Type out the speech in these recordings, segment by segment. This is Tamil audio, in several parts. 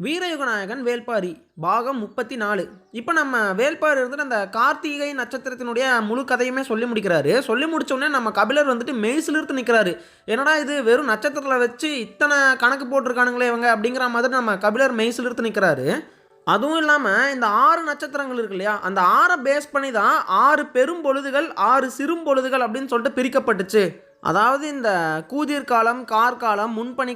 வீரயுகநாயகன் வேல்பாரி பாகம் முப்பத்தி நாலு இப்போ நம்ம வேல்பாரி இருந்துட்டு அந்த கார்த்திகை நட்சத்திரத்தினுடைய முழு கதையுமே சொல்லி முடிக்கிறாரு. சொல்லி முடித்தோடனே நம்ம கபிலர் வந்துட்டு மெய்சிலிருத்து நிற்கிறாரு என்னடா இது வெறும் நட்சத்திரத்தில் வச்சு இத்தனை கணக்கு போட்டிருக்கானுங்களே இவங்க அப்படிங்கிற மாதிரி நம்ம கபிலர் மெய்சிலிருத்து நிற்கிறாரு அதுவும் இல்லாமல் இந்த ஆறு நட்சத்திரங்கள் இருக்கு இல்லையா? அந்த ஆறை பேஸ் பண்ணி தான் ஆறு பெரும் பொழுதுகள் ஆறு சிறும் பொழுதுகள் அப்படின்னு சொல்லிட்டு பிரிக்கப்பட்டுச்சு. அதாவது இந்த கூதிர் காலம் கார்காலம் முன்பனி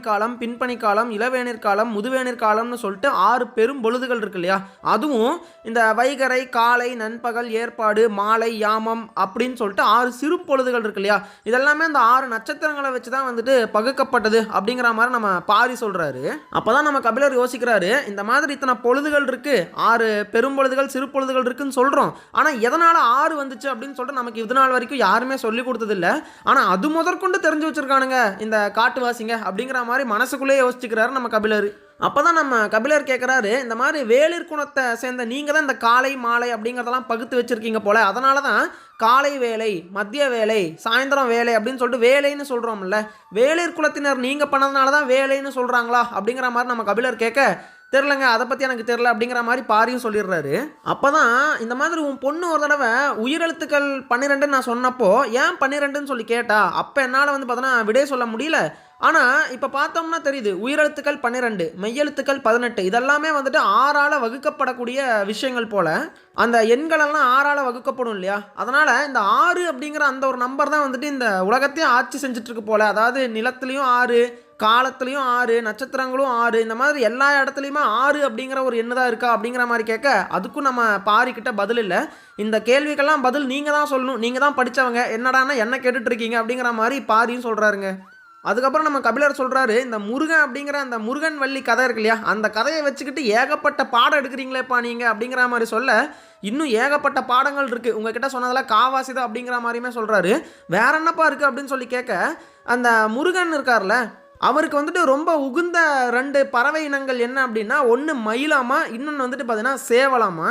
காலம் இளவேனிற்காலம் முதுவேனிற்காலம்னு சொல்லிட்டு ஆறு பெரும் பொழுதுகள் இருக்கு இல்லையா? அதுவும் இந்த வைகரை காலை நண்பகல் ஏற்பாடு மாலை யாமம் அப்படின்னு சொல்லிட்டு ஆறு சிறு பொழுதுகள் இருக்கு இல்லையா? இதெல்லாமே அந்த ஆறு நட்சத்திரங்களை வச்சு தான் வந்துட்டு பகுக்கப்பட்டது அப்படிங்கிற மாதிரி நம்ம பாரி சொல்கிறாரு அப்போ தான் நம்ம கபிலர் யோசிக்கிறாரு இந்த மாதிரி இத்தனை பொழுதுகள் இருக்குது ஆறு பெரும் பொழுதுகள் சிறு பொழுதுகள் இருக்குன்னு சொல்கிறோம் ஆனால் எதனால் ஆறு வந்துச்சு அப்படின்னு சொல்லிட்டு நமக்கு இது நாள் வரைக்கும் யாருமே சொல்லி கொடுத்ததில்ல. ஆனால் அது முதற்கொண்டு தெரிஞ்சு வச்சுருக்கானுங்க இந்த காட்டுவாசிங்க அப்படிங்கிற மாதிரி மனசுக்குள்ளேயே யோசிச்சுக்கிறாரு நம்ம கபிலர். அப்போ தான் நம்ம கபிலர் கேட்குறாரு இந்த மாதிரி வேளிர் குணத்தை சேர்ந்த நீங்கள் தான் இந்த காலை மாலை அப்படிங்கிறதெல்லாம் பகுத்து வச்சுருக்கீங்க போல் அதனால தான் காலை வேலை மதிய வேலை சாயந்தரம் வேலை அப்படின்னு சொல்லிட்டு வேலைன்னு சொல்கிறோம்ல வேளிர் குலத்தினர் நீங்கள் பண்ணதுனால தான் வேலைன்னு சொல்கிறாங்களா அப்படிங்கிற மாதிரி நம்ம கபிலர் கேட்க தெரிலங்க அதை பற்றி எனக்கு தெரில அப்படிங்கிற மாதிரி பாரியும் சொல்லிடுறாரு. அப்போ தான் இந்த மாதிரி உன் பொண்ணு ஒரு தடவை உயிரெழுத்துக்கள் பன்னிரெண்டுன்னு நான் சொன்னப்போ ஏன் பன்னிரெண்டுன்னு சொல்லி கேட்டா? அப்போ என்னால் வந்து பார்த்தோன்னா விடை சொல்ல முடியல. ஆனால் இப்போ பார்த்தோம்னா தெரியுது உயிரெழுத்துக்கள் பன்னிரெண்டு மெய்யெழுத்துக்கள் பதினெட்டு இதெல்லாமே வந்துட்டு ஆறால் வகுக்கப்படக்கூடிய விஷயங்கள் போல். அந்த எண்களெல்லாம் ஆறால் வகுக்கப்படும் இல்லையா? அதனால் இந்த ஆறு அப்படிங்கிற அந்த ஒரு நம்பர் தான் வந்துட்டு இந்த உலகத்தையும் ஆட்சி செஞ்சுட்ருக்கு போல். அதாவது நிலத்துலேயும் ஆறு காலத்துலேயும் ஆறு நட்சத்திரங்களும் ஆறு இந்த மாதிரி எல்லா இடத்துலையுமே ஆறு அப்படிங்கிற ஒரு எண்ணு தான் இருக்கா அப்படிங்கிற மாதிரி கேட்க அதுக்கும் நம்ம பாரிக்கிட்ட பதில் இல்லை. இந்த கேள்விக்கெல்லாம் பதில் நீங்கள் தான் சொல்லணும் நீங்கள் தான் படித்தவங்க என்னடானா என்ன கேட்டுட்ருக்கீங்க அப்படிங்கிற மாதிரி பாரியும் சொல்கிறாருங்க அதுக்கப்புறம் நம்ம கபிலர் சொல்கிறாரு இந்த முருகன் அப்படிங்கிற அந்த முருகன் வள்ளி கதை இருக்கு இல்லையா அந்த கதையை வச்சுக்கிட்டு ஏகப்பட்ட பாடம் எடுக்கிறீங்களேப்பா நீங்கள் அப்படிங்கிற மாதிரி சொல்ல இன்னும் ஏகப்பட்ட பாடங்கள் இருக்குது உங்ககிட்ட சொன்னதெல்லாம் காவாசிதான் அப்படிங்கிற மாதிரியுமே சொல்கிறாரு வேற என்னப்பா இருக்குது அப்படின்னு சொல்லி கேட்க அந்த முருகன் இருக்கார்ல அவருக்கு வந்துட்டு ரொம்ப உகுந்த ரெண்டு பறவை இனங்கள் என்ன அப்படின்னா ஒன்று மயிலாமா இன்னொன்று வந்துட்டு பார்த்தீங்கன்னா சேவலாமா.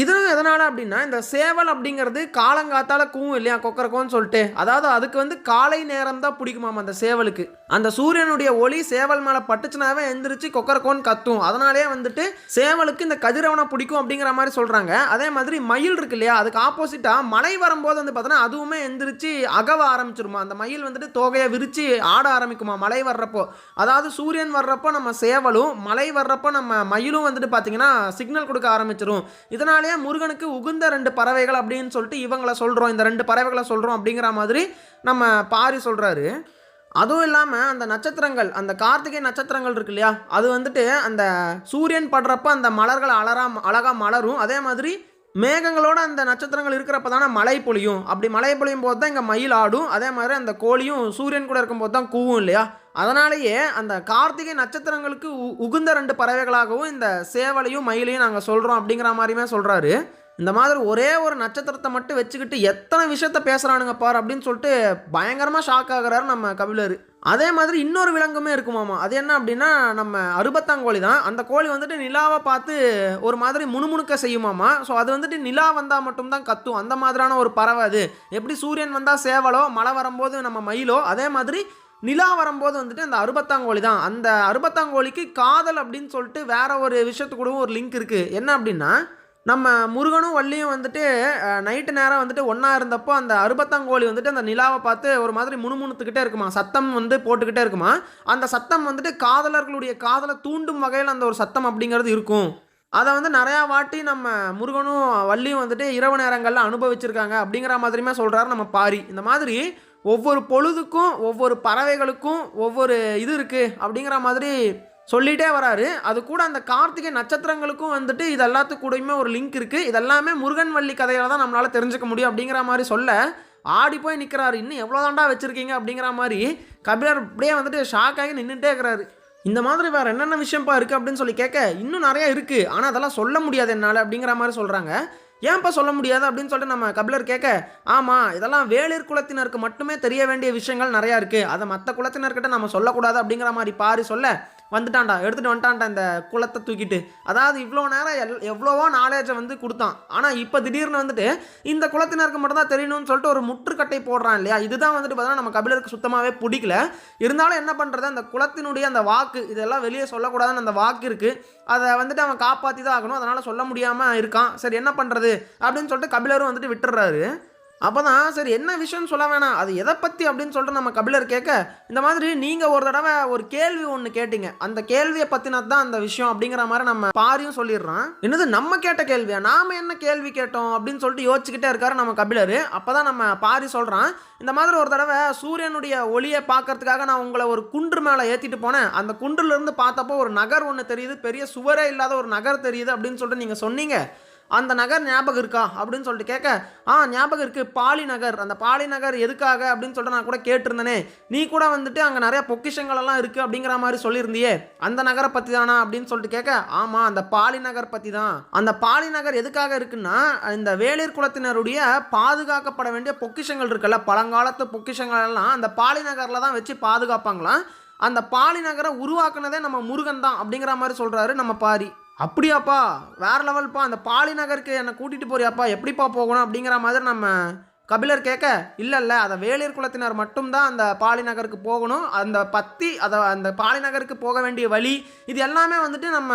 இதுவும் எதனால் அப்படின்னா இந்த சேவல் அப்படிங்கிறது காலங்காத்தால கூவும் இல்லையா கொக்கரக்கோன்னு சொல்லிட்டு. அதாவது அதுக்கு வந்து காலை நேரம் தான் பிடிக்குமாம் அந்த சேவலுக்கு. அந்த சூரியனுடைய ஒளி சேவல் மேலே பட்டுச்சுனாவே எந்திரிச்சு கொக்கரக்கோன்னு கத்தும். அதனாலே வந்துட்டு சேவலுக்கு இந்த கதிரவனை பிடிக்கும் அப்படிங்கிற மாதிரி சொல்கிறாங்க அதே மாதிரி மயில் இருக்கு இல்லையா? அதுக்கு ஆப்போசிட்டாக மழை வரும்போது வந்து பார்த்தோன்னா அதுவுமே எந்திரிச்சு அகவ ஆரம்பிச்சிருமா? அந்த மயில் வந்துட்டு தோகையை விரித்து ஆட ஆரம்பிக்குமா மழை வர்றப்போ? அதாவது சூரியன் வர்றப்போ நம்ம சேவலும் மழை வர்றப்போ நம்ம மயிலும் வந்துட்டு பார்த்தீங்கன்னா சிக்னல் கொடுக்க ஆரம்பிச்சிரும். இதனாலேயே முருகனுக்கு உகுந்த ரெண்டு பறவைகள் அப்படின்னு சொல்லிட்டு இவங்களை சொல்கிறோம் இந்த ரெண்டு பறவைகளை சொல்கிறோம் அப்படிங்கிற மாதிரி நம்ம பாரி சொல்கிறாரு அதுவும் இல்லாமல் அந்த நட்சத்திரங்கள் அந்த கார்த்திகை நட்சத்திரங்கள் இருக்கு இல்லையா? அது வந்துட்டு அந்த சூரியன் படுறப்ப அந்த மலர்கள் அலரா அழகாக மலரும். அதே மாதிரி மேகங்களோட அந்த நட்சத்திரங்கள் இருக்கிறப்ப தானே மழை பொழியும். அப்படி மழை பொழியும் போது தான் இங்கே மயில் ஆடும். அதே மாதிரி அந்த கோழியும் சூரியன் கூட இருக்கும்போது தான் கூவும் இல்லையா? அதனாலேயே அந்த கார்த்திகை நட்சத்திரங்களுக்கு உ- உகுந்த ரெண்டு பறவைகளாகவும் இந்த சேவலையும் மயிலையும் நாங்கள் சொல்கிறோம் அப்படிங்கிற மாதிரியுமே சொல்கிறாரு இந்த மாதிரி ஒரே ஒரு நட்சத்திரத்தை மட்டும் வச்சுக்கிட்டு எத்தனை விஷயத்த பேசுகிறானுங்க பார் அப்படின்னு சொல்லிட்டு பயங்கரமாக ஷாக் ஆகிறாரு நம்ம கபிலர். அதே மாதிரி இன்னொரு விலங்குமே இருக்குமாமா அது என்ன அப்படின்னா நம்ம அறுபத்தாங்கோழி தான். அந்த கோழி வந்துட்டு நிலாவை பார்த்து ஒரு மாதிரி முணுமுணுக்க செய்யுமாமா ஸோ அது வந்துட்டு நிலா வந்தால் மட்டும்தான் கத்தும். அந்த மாதிரியான ஒரு பறவை அது. எப்படி சூரியன் வந்தால் சேவலோ மழை வரும்போது நம்ம மயிலோ அதே மாதிரி நிலா வரும்போது வந்துட்டு அந்த அறுபத்தாங்கோழி தான். அந்த அறுபத்தாங்கோழிக்கு காதல் அப்படின்னு சொல்லிட்டு வேற ஒரு விஷயத்துக்கூடவும் ஒரு லிங்க் இருக்குது என்ன அப்படின்னா நம்ம முருகனும் வள்ளியும் வந்துட்டு நைட்டு நேரம் வந்துட்டு ஒன்றா இருந்தப்போ அந்த அறுபத்தாங்கோழி வந்துட்டு அந்த நிலாவை பார்த்து ஒரு மாதிரி முணுமுணுத்துக்கிட்டே இருக்குமா? சத்தம் வந்து போட்டுக்கிட்டே இருக்குமா? அந்த சத்தம் வந்துட்டு காதலர்களுடைய காதலை தூண்டும் வகையில் அந்த ஒரு சத்தம் அப்படிங்கிறது இருக்கும். அதை வந்து நிறையா வாட்டி நம்ம முருகனும் வள்ளியும் வந்துட்டு இரவு நேரங்களில் அனுபவிச்சிருக்காங்க அப்படிங்கிற மாதிரியுமே சொல்கிறாரு நம்ம பாரி. இந்த மாதிரி ஒவ்வொரு பொழுதுக்கும் ஒவ்வொரு பறவைகளுக்கும் ஒவ்வொரு இது இருக்குது அப்படிங்கிற மாதிரி சொல்லிகிட்டே வராரு. அது கூட அந்த கார்த்திகை நட்சத்திரங்களுக்கும் வந்துட்டு இது எல்லாத்து கூடயுமே ஒரு லிங்க் இருக்குது இதெல்லாமே முருகன் வள்ளி கதையில தான் நம்மளால் தெரிஞ்சுக்க முடியும் அப்படிங்கிற மாதிரி சொல்ல ஆடி போய் நிற்கிறாரு இன்னும் எவ்வளோ தாண்டா வச்சுருக்கீங்க அப்படிங்கிற மாதிரி கபிலர் அப்படியே வந்துட்டு ஷாக் ஆகி நின்றுட்டே இருக்கிறாரு. இந்த மாதிரி வேறு என்னென்ன விஷயம்ப்பா இருக்குது அப்படின்னு சொல்லி கேட்க இன்னும் நிறையா இருக்குது ஆனால் அதெல்லாம் சொல்ல முடியாது என்னால் அப்படிங்கிற மாதிரி சொல்கிறாங்க ஏன்ப்பா சொல்ல முடியாது அப்படின்னு சொல்லிட்டு நம்ம கபிலர் கேட்க ஆமாம் இதெல்லாம் வேளிர் குலத்தினருக்கு மட்டுமே தெரிய வேண்டிய விஷயங்கள் நிறையா இருக்குது அதை மற்ற குலத்தினர்கிட்ட நம்ம சொல்லக்கூடாது அப்படிங்கிற மாதிரி பாரி சொல்ல வந்துட்டான்டா எடுத்துகிட்டு வந்துட்டான்டா இந்த குளத்தை தூக்கிட்டு. அதாவது இவ்வளோ நேரம் எல் எவ்வளவோ நாலேஜை வந்து கொடுத்தான். ஆனால் இப்போ திடீர்னு வந்துட்டு இந்த குளத்தினருக்கு மட்டும் தான் தெரியணும்னு சொல்லிட்டு ஒரு முற்றுக்கட்டை போடுறான் இல்லையா? இதுதான் வந்துட்டு பார்த்தீங்கன்னா நம்ம கபிலருக்கு சுத்தமாகவே பிடிக்கல. இருந்தாலும் என்ன பண்ணுறது அந்த குளத்தினுடைய அந்த வாக்கு இதெல்லாம் வெளியே சொல்லக்கூடாதுன்னு அந்த வாக்கு இருக்குது அதை வந்துட்டு அவன் காப்பாற்றி தான் ஆகணும். அதனால் சொல்ல முடியாமல் இருக்கான். சரி என்ன பண்ணுறது அப்படின்னு சொல்லிட்டு கபிலரும் வந்துட்டு விட்டுறாரு அப்போ தான் சரி என்ன விஷயம்னு சொல்ல வேணாம். அது எதை பற்றி அப்படின்னு சொல்லிட்டு நம்ம கபிலர் கேட்க இந்த மாதிரி நீங்கள் ஒரு தடவை ஒரு கேள்வி ஒன்று கேட்டீங்க. அந்த கேள்வியை பற்றினது தான் அந்த விஷயம் அப்படிங்கிற மாதிரி நம்ம பாரியும் சொல்லிடுறான். என்னது நம்ம கேட்ட கேள்வியா? நாம் என்ன கேள்வி கேட்டோம் அப்படின்னு சொல்லிட்டு யோசிச்சுக்கிட்டே இருக்காரு நம்ம கபிலர். அப்போ தான் நம்ம பாரி சொல்கிறான் இந்த மாதிரி ஒரு தடவை சூரியனுடைய ஒளியை பார்க்கறதுக்காக நான் உங்களை ஒரு குன்று மேலே ஏற்றிட்டு போனேன். அந்த குன்றுலேருந்து பார்த்தப்போ ஒரு நகர் ஒன்று தெரியுது பெரிய சுவரே இல்லாத ஒரு நகர் தெரியுது அப்படின்னு சொல்லிட்டு நீங்கள் சொன்னீங்க. அந்த நகர் ஞாபகம் இருக்கா அப்படின்னு சொல்லிட்டு கேட்க ஆ ஞாபகம் இருக்குது பாலி நகர். அந்த பாலி நகர் எதுக்காக அப்படின்னு சொல்லிட்டு நான் கூட கேட்டிருந்தேனே. நீ கூட வந்துட்டு அங்கே நிறைய பொக்கிஷங்கள் எல்லாம் இருக்குது அப்படிங்கிற மாதிரி சொல்லியிருந்தியே. அந்த நகரை பற்றி தானா அப்படின்னு சொல்லிட்டு கேட்க ஆமாம் அந்த பாலி நகர் பற்றி தான் அந்த பாலி நகர் எதுக்காக இருக்குன்னா இந்த வேளிர் குலத்தினருடைய பாதுகாக்கப்பட வேண்டிய பொக்கிஷங்கள் இருக்குல்ல. பழங்காலத்து பொக்கிஷங்கள் எல்லாம் அந்த பாலி நகரில் தான் வச்சு பாதுகாப்பாங்களாம். அந்த பாலி நகரை உருவாக்குனதே நம்ம முருகன் தான் அப்படிங்கிற மாதிரி சொல்கிறாரு நம்ம பாரி. அப்படியாப்பா வேற லெவல்ப்பா அந்த பாலி நகருக்கு என்னை கூட்டிகிட்டு போறியாப்பா எப்படிப்பா போகணும் அப்படிங்கிற மாதிரி நம்ம கபிலர் கேட்க இல்லை இல்லை அதை வேளிர் குலத்தினர் மட்டும்தான் அந்த பாலி நகருக்கு போகணும். அந்த பத்தி அதை அந்த பாலி நகருக்கு போக வேண்டிய வழி இது எல்லாமே வந்துட்டு நம்ம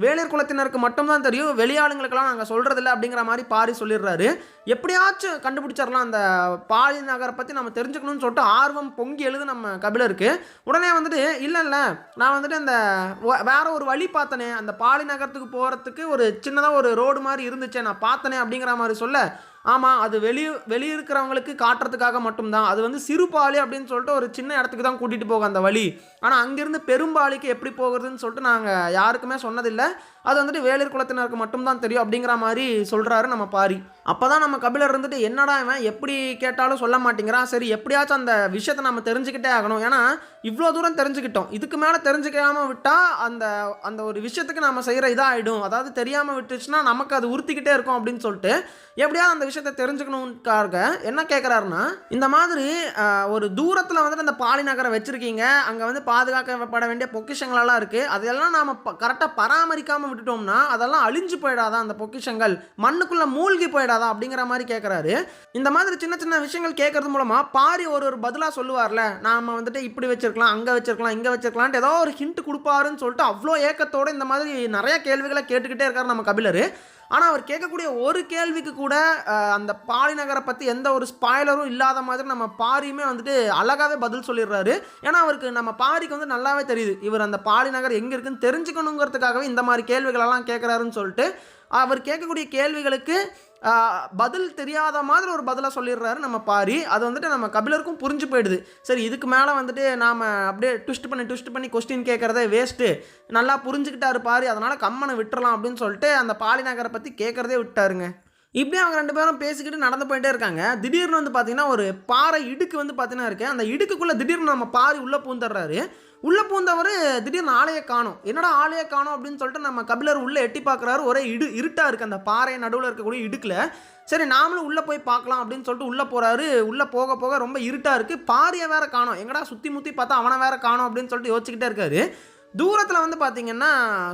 வேளிர் குலத்தினருக்கு மட்டும்தான் தெரியும் வெளியாளுங்களுக்கெல்லாம் நாங்கள் சொல்கிறதில்ல அப்படிங்கிற மாதிரி பாரி சொல்லிடுறாரு. எப்படியாச்சும் கண்டுபிடிச்சிடலாம் அந்த பாலி நகரை பற்றி நம்ம தெரிஞ்சுக்கணும்னு சொல்லிட்டு ஆர்வம் பொங்கி எழுது நம்ம கபிலருக்கு. உடனே வந்துட்டு இல்லை இல்லை நான் வந்துட்டு அந்த வேற ஒரு வழி பார்த்தனே. அந்த பாலி நகரத்துக்கு போகிறதுக்கு ஒரு சின்னதாக ஒரு ரோடு மாதிரி இருந்துச்சே நான் பார்த்தனே அப்படிங்கிற மாதிரி சொல்ல ஆமாம் அது வெளியே வெளியே இருக்கிறவங்களுக்கு காட்டுறதுக்காக மட்டும்தான். அது வந்து சிறுபாலி அப்படின்னு சொல்லிட்டு ஒரு சின்ன இடத்துக்கு தான் கூட்டிகிட்டு போகும் அந்த வழி. ஆனால் அங்கேருந்து பெரும்பாலிக்கு எப்படி போகிறதுன்னு சொல்லிட்டு நாங்கள் யாருக்குமே சொன்னதில்லை. அது வந்துட்டு வேலூர் குலத்தினருக்கு மட்டும்தான் தெரியும் அப்படிங்கிற மாதிரி சொல்கிறாரு நம்ம பாரி. அப்போ தான் நம்ம கபிலர் இருந்துட்டு என்னடா இவன் எப்படி கேட்டாலும் சொல்ல மாட்டேங்கிறான். சரி எப்படியாச்சும் அந்த விஷயத்தை நம்ம தெரிஞ்சுக்கிட்டே ஆகணும். ஏன்னா இவ்வளோ தூரம் தெரிஞ்சுக்கிட்டோம். இதுக்கு மேலே தெரிஞ்சுக்காமல் விட்டால் அந்த அந்த ஒரு விஷயத்துக்கு நம்ம செய்கிற இதாகிடும் அதாவது தெரியாமல் விட்டுச்சுன்னா நமக்கு அது உறுத்திக்கிட்டே இருக்கும் அப்படின்னு சொல்லிட்டு எப்படியாவது அந்த விஷயத்தை தெரிஞ்சுக்கணுக்காக என்ன கேட்குறாருன்னா இந்த மாதிரி ஒரு தூரத்தில் வந்துட்டு அந்த பாலி நகரை வச்சுருக்கீங்க. அங்கே வந்து பாதுகாக்கப்பட வேண்டிய பொக்கிஷங்களெல்லாம் இருக்குது அதெல்லாம் நாம் கரெக்டாக பராமரிக்காமல் விட்டுட்டோம்னா அதெல்லாம் அழிஞ்சு போயிடாதா அந்த பொக்கிஷங்கள்? மண்ணுக்குள்ளே மூழ்கி போயிடாதா அப்படிங்கிற மாதிரி கேட்குறாரு இந்த மாதிரி சின்ன சின்ன விஷயங்கள் கேட்கறது மூலமாக பாரி ஒரு ஒரு பதிலாக சொல்லுவார்ல நாம வந்துட்டு இப்படி வச்சிருக்கலாம் அங்கே வச்சிருக்கலாம் இங்கே வச்சிருக்கலான்ட்டு ஏதோ ஒரு ஹிண்ட் கொடுப்பாருன்னு சொல்லிட்டு அவ்வளோ ஏக்கத்தோட இந்த மாதிரி நிறைய கேள்விகளை கேட்டுக்கிட்டே இருக்கார் நம்ம கபிலர். ஆனால் அவர் கேட்கக்கூடிய ஒரு கேள்விக்கு கூட அந்த பாலிநகரை பற்றி எந்த ஒரு ஸ்பாய்லரும் இல்லாத மாதிரி நம்ம பாரியுமே வந்துட்டு அழகாகவே பதில் சொல்லிடுறாரு. ஏன்னா அவருக்கு நம்ம பாரிக்கு வந்து நல்லாவே தெரியுது. இவர் அந்த பாலிநகர் எங்கே இருக்குன்னு தெரிஞ்சுக்கணுங்கிறதுக்காகவே இந்த மாதிரி கேள்விகளெல்லாம் கேட்குறாருன்னு சொல்லிட்டு அவர் கேட்கக்கூடிய கேள்விகளுக்கு பதில் தெரியாத மாதிரி ஒரு பதிலாக சொல்லிடுறாரு நம்ம பாரி. அது வந்துட்டு நம்ம கபிலருக்கும் புரிஞ்சு போயிடுது. சரி இதுக்கு மேலே வந்துட்டு நாம் அப்படியே ட்விஸ்ட் பண்ணி ட்விஸ்ட் பண்ணி கொஸ்டின் கேட்குறதே வேஸ்ட்டு நல்லா புரிஞ்சுக்கிட்டாரு பாரி. அதனால் கம்மனை விட்டுறலாம் அப்படின்னு சொல்லிட்டு அந்த பாலிநகரை பற்றி கேட்குறதே விட்டாருங்க. இப்படி அவங்க ரெண்டு பேரும் பேசிக்கிட்டு நடந்து போயிட்டே இருக்காங்க. திடீர்னு வந்து பார்த்தீங்கன்னா ஒரு பாறை இடுக்கு வந்து பார்த்தீங்கன்னா இருக்குது அந்த இடுக்குக்குள்ளே திடீர்னு நம்ம பாரி உள்ளே பூந்துடுறாரு. உள்ளே பூந்தவர் திடீர்னு ஆலையை காணும். என்னடா ஆலையை காணும் அப்படின்னு சொல்லிட்டு நம்ம கபிலர் உள்ளே எட்டி பார்க்குறாரு. ஒரே இடு இருட்டாக இருக்குது அந்த பாறை நடுவில் இருக்கக்கூடிய இடுக்கில். சரி நாமளும் உள்ளே போய் பார்க்கலாம் அப்படின்னு சொல்லிட்டு உள்ளே போகிறாரு உள்ளே போக போக ரொம்ப இருட்டாக இருக்குது பாரியை வேற காணும். எங்கடா சுற்றி முற்றி பார்த்தா அவனை வேற காணும் அப்படின்னு சொல்லிட்டு யோசிச்சுக்கிட்டே இருக்காரு. தூரத்தில் வந்து பார்த்தீங்கன்னா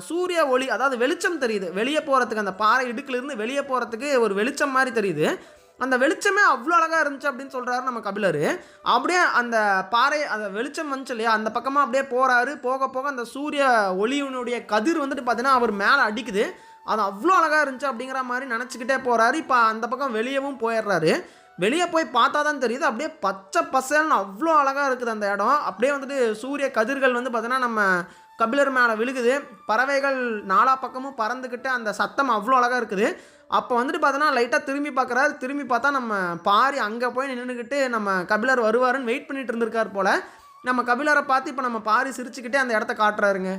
சூரிய ஒளி அதாவது வெளிச்சம் தெரியுது. வெளியே போகிறதுக்கு அந்த பாறை இடுக்கிலிருந்து வெளியே போகிறதுக்கு ஒரு வெளிச்சம் மாதிரி தெரியுது. அந்த வெளிச்சமே அவ்வளோ அழகாக இருந்துச்சு அப்படின்னு சொல்கிறாரு நம்ம கபிலர். அப்படியே அந்த பாறை அந்த வெளிச்சம் வந்துச்சு இல்லையா? அந்த பக்கமாக அப்படியே போகிறாரு போக போக அந்த சூரிய ஒளியினுடைய கதிர் வந்துட்டு பார்த்தீங்கன்னா அவர் மேலே அடிக்குது. அது அவ்வளோ அழகாக இருந்துச்சு அப்படிங்கிற மாதிரி நினச்சிக்கிட்டே போகிறாரு இப்போ அந்த பக்கம் வெளியவும் போயிடுறாரு. வெளியே போய் பார்த்தா தான் தெரியுது. அப்படியே பச்சை பசேல்னு அவ்வளோ அழகாக இருக்குது அந்த இடம். அப்படியே வந்துட்டு சூரிய கதிர்கள் வந்து பார்த்தீங்கன்னா நம்ம கபிலர் மேலே விழுகுது. பறவைகள் நாலா பக்கமும் பறந்துக்கிட்டு அந்த சத்தம் அவ்வளோ அழகாக இருக்குது. அப்போ வந்துட்டு பார்த்தோன்னா லைட்டாக திரும்பி பார்க்குறாரு திரும்பி பார்த்தா நம்ம பாரி அங்கே போய் நின்றுக்கிட்டு நம்ம கபிலர் வருவாருன்னு வெயிட் பண்ணிகிட்டு இருந்திருக்கார் போல். நம்ம கபிலரை பார்த்து இப்போ நம்ம பாரி சிரிச்சுக்கிட்டே அந்த இடத்த காட்டுறாருங்க.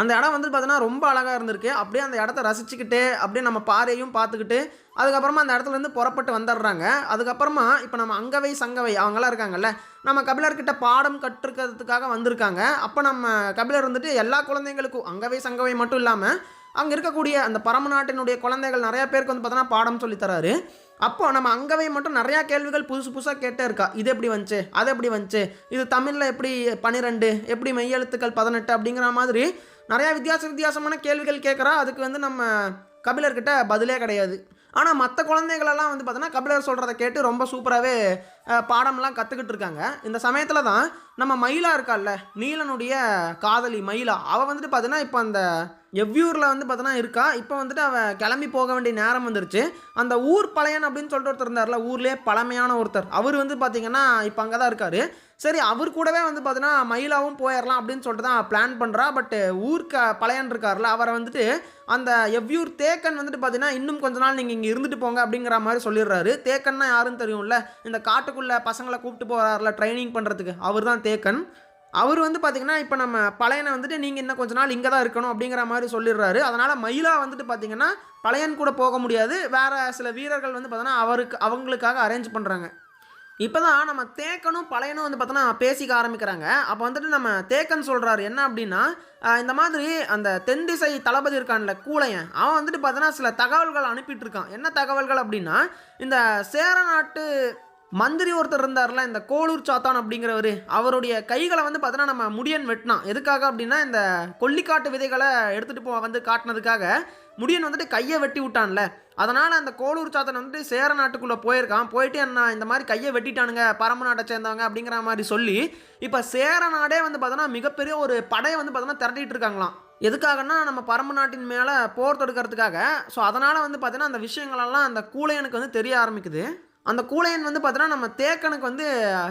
அந்த இடம் வந்து பார்த்தீங்கன்னா ரொம்ப அழகாக இருந்திருக்கு. அப்படியே அந்த இடத்த ரசிச்சுக்கிட்டு அப்படியே நம்ம பாறையும் பார்த்துக்கிட்டு அதுக்கப்புறமா அந்த இடத்துல இருந்து புறப்பட்டு வந்துடுறாங்க. அதுக்கப்புறமா இப்போ நம்ம அங்கவை சங்கவை அவங்களாம் இருக்காங்கல்ல நம்ம கபிலர்கிட்ட பாடம் கற்றுக்கிறதுக்காக வந்திருக்காங்க. அப்போ நம்ம கபிலர் வந்துட்டு எல்லா குழந்தைங்களுக்கும் அங்கவை சங்கவை மட்டும் இல்லாமல் அங்கே இருக்கக்கூடிய அந்த பரம நாட்டினுடைய குழந்தைகள் நிறையா பேருக்கு வந்து பார்த்தோன்னா பாடம் சொல்லித்தராரு அப்போது அப்போ நம்ம அங்கவே மட்டும் நிறையா கேள்விகள் புதுசு புதுசாக கேட்டே இருக்கா. இது எப்படி வந்துச்சு? அது எப்படி வந்துச்சு? இது தமிழில் எப்படி பன்னிரெண்டு எப்படி மெய்யெழுத்துக்கள் பதினெட்டு அப்படிங்கிற மாதிரி நிறையா வித்தியாச வித்தியாசமான கேள்விகள் கேட்குறா. அதுக்கு வந்து நம்ம கபிலர்கிட்ட பதிலே கிடையாது. ஆனால் மற்ற குழந்தைகளெல்லாம் வந்து பார்த்தோன்னா கபிலர் சொல்கிறத கேட்டு ரொம்ப சூப்பராகவே பாடம்லாம் கற்றுக்கிட்டு இருக்காங்க இந்த சமயத்தில் தான் நம்ம மயிலா இருக்கால்ல நீலனுடைய காதலி மயிலா. அவள் வந்துட்டு பார்த்தீங்கன்னா இப்போ அந்த எவ்வியூரில் வந்து பார்த்தீங்கன்னா இருக்கா. இப்போ வந்துட்டு அவள் கிளம்பி போக வேண்டிய நேரம் வந்துருச்சு. அந்த ஊர் பழையன் அப்படின்னு சொல்லிட்டு ஒருத்தர் இருந்தார்ல ஊர்லேயே பழமையான ஒருத்தர். அவர் வந்து பார்த்தீங்கன்னா இப்போ அங்கே தான் இருக்கார். சரி அவர் கூடவே வந்து பார்த்தீங்கன்னா மயிலாவும் போயிடலாம் அப்படின்னு சொல்லிட்டு தான் பிளான் பண்ணுறா பட் ஊருக்கு பழையன் இருக்கார்ல அவரை வந்துட்டு அந்த எவ்வியூர் தேக்கன் வந்துட்டு பார்த்தீங்கன்னா இன்னும் கொஞ்ச நாள் நீங்கள் இங்கே இருந்துட்டு போங்க அப்படிங்கிற மாதிரி சொல்லிடுறாரு. தேக்கன்னா யாருன்னு தெரியும்ல இந்த காட்டு காட்டுக்குள்ளே பசங்களை கூப்பிட்டு போகிறாருல ட்ரைனிங் பண்ணுறதுக்கு அவர் தான் தேக்கன். அவர் வந்து பார்த்தீங்கன்னா இப்போ நம்ம பழையனை வந்துட்டு நீங்கள் இன்னும் கொஞ்ச நாள் இங்கே தான் இருக்கணும் அப்படிங்கிற மாதிரி சொல்லிடுறாரு. அதனால் மயிலா வந்துட்டு பார்த்தீங்கன்னா பழையன் கூட போக முடியாது. வேறு சில வீரர்கள் வந்து பார்த்தோன்னா அவருக்கு அவங்களுக்காக அரேஞ்ச் பண்ணுறாங்க இப்போ தான் நம்ம தேக்கனும் பழையனும் வந்து பார்த்தோன்னா பேசிக்க ஆரம்பிக்கிறாங்க. அப்போ வந்துட்டு நம்ம தேக்கன் சொல்கிறாரு என்ன அப்படின்னா இந்த மாதிரி அந்த தென் திசை தளபதி இருக்கான்ல கூலையன் அவன் வந்துட்டு பார்த்தோன்னா சில தகவல்கள் அனுப்பிட்டு இருக்கான். என்ன தகவல்கள் அப்படின்னா இந்த சேர நாட்டு மந்திரி ஒருத்தர் இருந்தார்ல இந்த கோளூர் சாத்தான் அப்படிங்கிறவர் அவருடைய கைகளை வந்து பார்த்தோன்னா நம்ம முடியன் வெட்டினான். எதுக்காக அப்படின்னா இந்த கொல்லிக்காட்டு விதைகளை எடுத்துகிட்டு போ வந்து காட்டினதுக்காக முடியன் வந்துட்டு கையை வெட்டி விட்டான்ல. அதனால் அந்த கோளூர் சாத்தன் வந்துட்டு சேர நாட்டுக்குள்ளே போயிருக்கான். போயிட்டு என்ன இந்த மாதிரி கையை வெட்டிட்டானுங்க பரம நாட்டை சேர்ந்தவங்க அப்படிங்கிற மாதிரி சொல்லி இப்போ சேர நாடே வந்து பார்த்தோன்னா மிகப்பெரிய ஒரு படையை வந்து பார்த்தோன்னா திரட்டிட்டு இருக்காங்களாம். எதுக்காகன்னா நம்ம பரம நாட்டின் மேலே போர் தொடுக்கிறதுக்காக. ஸோ அதனால் வந்து பார்த்தீங்கன்னா அந்த விஷயங்களெல்லாம் அந்த கூலையனுக்கு வந்து தெரிய ஆரம்பிக்குது. அந்த கூலையன் வந்து பார்த்தோன்னா நம்ம தேக்கனுக்கு வந்து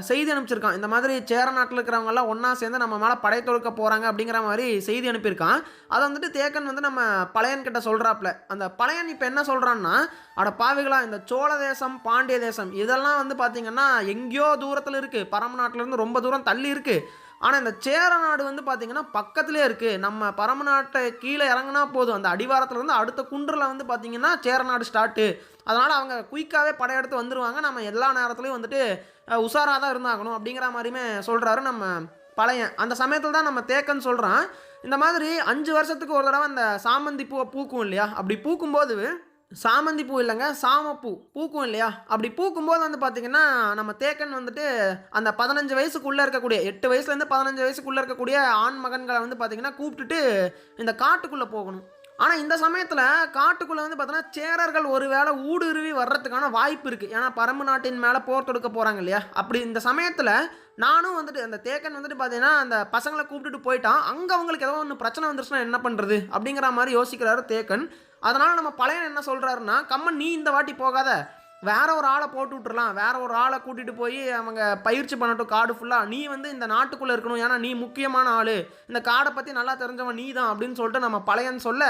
செய்தி அனுப்பிச்சிருக்கான். இந்த மாதிரி சேர நாட்டில் இருக்கிறவங்கெல்லாம் ஒன்றா சேர்ந்து நம்ம மேலே படை தொடுக்க போகிறாங்க அப்படிங்கிற மாதிரி செய்தி அனுப்பியிருக்கான். அதை வந்துட்டு தேக்கன் வந்து நம்ம பழையன் கிட்ட சொல்கிறாப்புல அந்த பழையன் இப்போ என்ன சொல்கிறான்னா அட பாவிகளா இந்த சோழ தேசம் பாண்டிய தேசம் இதெல்லாம் வந்து பார்த்திங்கன்னா எங்கேயோ தூரத்தில் இருக்குது பரம நாட்டிலேருந்து ரொம்ப தூரம் தள்ளி இருக்குது ஆனால் இந்த சேர நாடு வந்து பார்த்திங்கன்னா பக்கத்துலேயே இருக்குது நம்ம பரம நாட்டை கீழே இறங்குனா போதும். அந்த அடிவாரத்தில் இருந்து அடுத்த குன்றில் வந்து பார்த்திங்கன்னா சேர நாடு ஸ்டார்ட்டு அதனால் அவங்க குயிக்காகவே படையெடுத்து வந்துடுவாங்க நம்ம எல்லா நேரத்துலையும் வந்துட்டு உஷாராக தான் இருந்தாகணும் அப்படிங்கிற மாதிரியுமே சொல்கிறாரு நம்ம பழையன் அந்த சமயத்தில் தான் நம்ம தேக்கன்னு சொல்கிறான் இந்த மாதிரி அஞ்சு வருஷத்துக்கு ஒரு தடவை அந்த சாமந்தி பூவை பூக்கும் இல்லையா? அப்படி பூக்கும்போது சாமந்தி பூ இல்லைங்க சாமப்பூ பூக்கும் இல்லையா? அப்படி பூக்கும்போது வந்து பார்த்திங்கன்னா நம்ம தேக்கன் வந்துட்டு அந்த பதினஞ்சு வயசுக்குள்ளே இருக்கக்கூடிய எட்டு வயசுலேருந்து பதினஞ்சு வயசுக்குள்ளே இருக்கக்கூடிய ஆண் மகன்களை வந்து பார்த்திங்கன்னா கூப்பிட்டுட்டு இந்த காட்டுக்குள்ளே போகணும். ஆனால் இந்த சமயத்தில் காட்டுக்குள்ளே வந்து பார்த்தோன்னா சேரர்கள் ஒரு வேளை ஊடுருவி வர்றதுக்கான வாய்ப்பு இருக்குது ஏன்னா பரம்பு நாட்டின் மேலே போர் தொடுக்க போகிறாங்க இல்லையா? அப்படி இந்த சமயத்தில் நானும் வந்துட்டு அந்த தேக்கன் வந்துட்டு பார்த்தீங்கன்னா அந்த பசங்களை கூப்பிட்டுட்டு போயிட்டான். அங்கே அவங்களுக்கு ஏதோ ஒன்று பிரச்சனை வந்துருச்சுன்னா என்ன பண்ணுறது அப்படிங்கிற மாதிரி யோசிக்கிறாரு தேக்கன். அதனால் நம்ம பழையன் என்ன சொல்கிறாருன்னா கம்மன் நீ இந்த வாட்டி போகாத. வேற ஒரு ஆளை போட்டு விட்டுறலாம். வேற ஒரு ஆளை கூட்டிகிட்டு போய் அவங்க பயிற்சி பண்ணட்டும் காடு ஃபுல்லாக நீ வந்து இந்த நாட்டுக்குள்ளே இருக்கணும். ஏன்னா நீ முக்கியமான ஆள். இந்த காடை பற்றி நல்லா தெரிஞ்சவன் நீ தான் அப்படின்னு சொல்லிட்டு நம்ம பழையன்னு சொல்ல.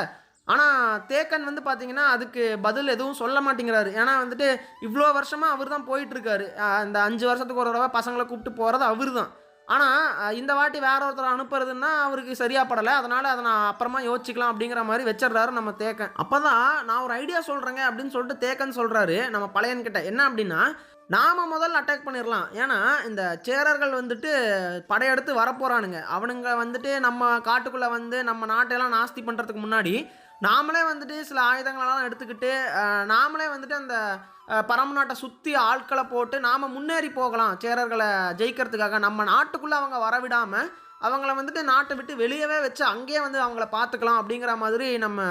ஆனால் தேக்கன் வந்து பார்த்தீங்கன்னா அதுக்கு பதில் எதுவும் சொல்ல மாட்டேங்கிறாரு. ஏன்னா வந்துட்டு இவ்வளோ வருஷமாக அவர் தான் போயிட்டுருக்காரு இந்த அஞ்சு வருஷத்துக்கு ஒரு தடவை பசங்களை கூப்பிட்டு போகிறது அவர் தான் ஆனால் இந்த வாட்டி வேற ஒருத்தர் அனுப்புறதுன்னா அவருக்கு சரியாக படலை. அதனால் அதை நான் அப்புறமா யோசிச்சுக்கலாம் அப்படிங்கிற மாதிரி வச்சிடுறாரு நம்ம தேக்கன். அப்போ தான் நான் ஒரு ஐடியா சொல்கிறேங்க அப்படின்னு சொல்லிட்டு தேக்கன் சொல்கிறாரு நம்ம பழையன்கிட்ட. என்ன அப்படின்னா நாம் முதல்ல அட்டாக் பண்ணிடலாம் ஏன்னா இந்த சேரர்கள் வந்துட்டு படையெடுத்து வரப்போகிறானுங்க அவனுங்க வந்துட்டு நம்ம காட்டுக்குள்ளே வந்து நம்ம நாட்டையெல்லாம் நாஸ்தி பண்ணுறதுக்கு முன்னாடி நாமளே வந்துட்டு சில ஆயுதங்களெல்லாம் எடுத்துக்கிட்டு நாமளே வந்துட்டு அந்த பரம நாட்டை சுற்றி ஆட்களை போட்டு நாம் முன்னேறி போகலாம். சேரர்களை ஜெயிக்கிறதுக்காக நம்ம நாட்டுக்குள்ளே அவங்க வரவிடாமல் அவங்கள வந்துட்டு நாட்டை விட்டு வெளியவே வச்சு அங்கேயே வந்து அவங்கள பார்த்துக்கலாம் அப்படிங்கிற மாதிரி நம்ம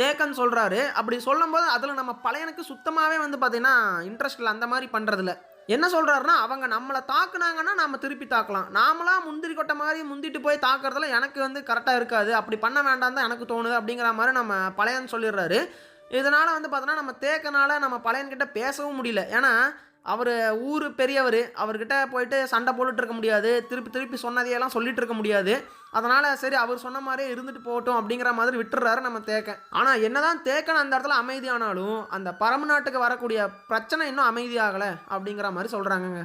தேக்கன் சொல்கிறாரு அப்படி சொல்லும்போது அதில் நம்ம பழையனுக்கு சுத்தமாகவே வந்து பார்த்திங்கன்னா இன்ட்ரெஸ்ட் இல்லை. அந்த மாதிரி பண்ணுறதில்ல என்ன சொல்கிறாருன்னா அவங்க நம்மளை தாக்குனாங்கன்னா நாம் திருப்பி தாக்கலாம். நாமளா முந்திரி கொட்டை மாதிரி முந்திட்டு போய் தாக்குறதுல எனக்கு வந்து கரெக்டாக இருக்காது. அப்படி பண்ண வேண்டாம் தான் எனக்கு தோணுது அப்படிங்கிற மாதிரி நம்ம பழையன்னு சொல்லிடுறாரு. இதனால் வந்து பார்த்தோன்னா நம்ம தேக்கனால் நம்ம பழையன்கிட்ட பேசவும் முடியல. ஏன்னா அவர் ஊர் பெரியவர் அவர்கிட்ட போயிட்டு சண்டை போட்டுட்டு இருக்க முடியாது. திருப்பி திருப்பி சொன்னதையெல்லாம் சொல்லிட்டு இருக்க முடியாது. அதனால் சரி அவர் சொன்ன மாதிரியே இருந்துட்டு போகட்டும் அப்படிங்கிற மாதிரி விட்டுறாரு நம்ம தேக்கன். ஆனால் என்னதான் தேக்கன் அந்த இடத்துல அமைதியானாலும் அந்த பரம நாட்டுக்கு வரக்கூடிய பிரச்சனை இன்னும் அமைதியாகலை அப்படிங்கிற மாதிரி சொல்கிறாங்கங்க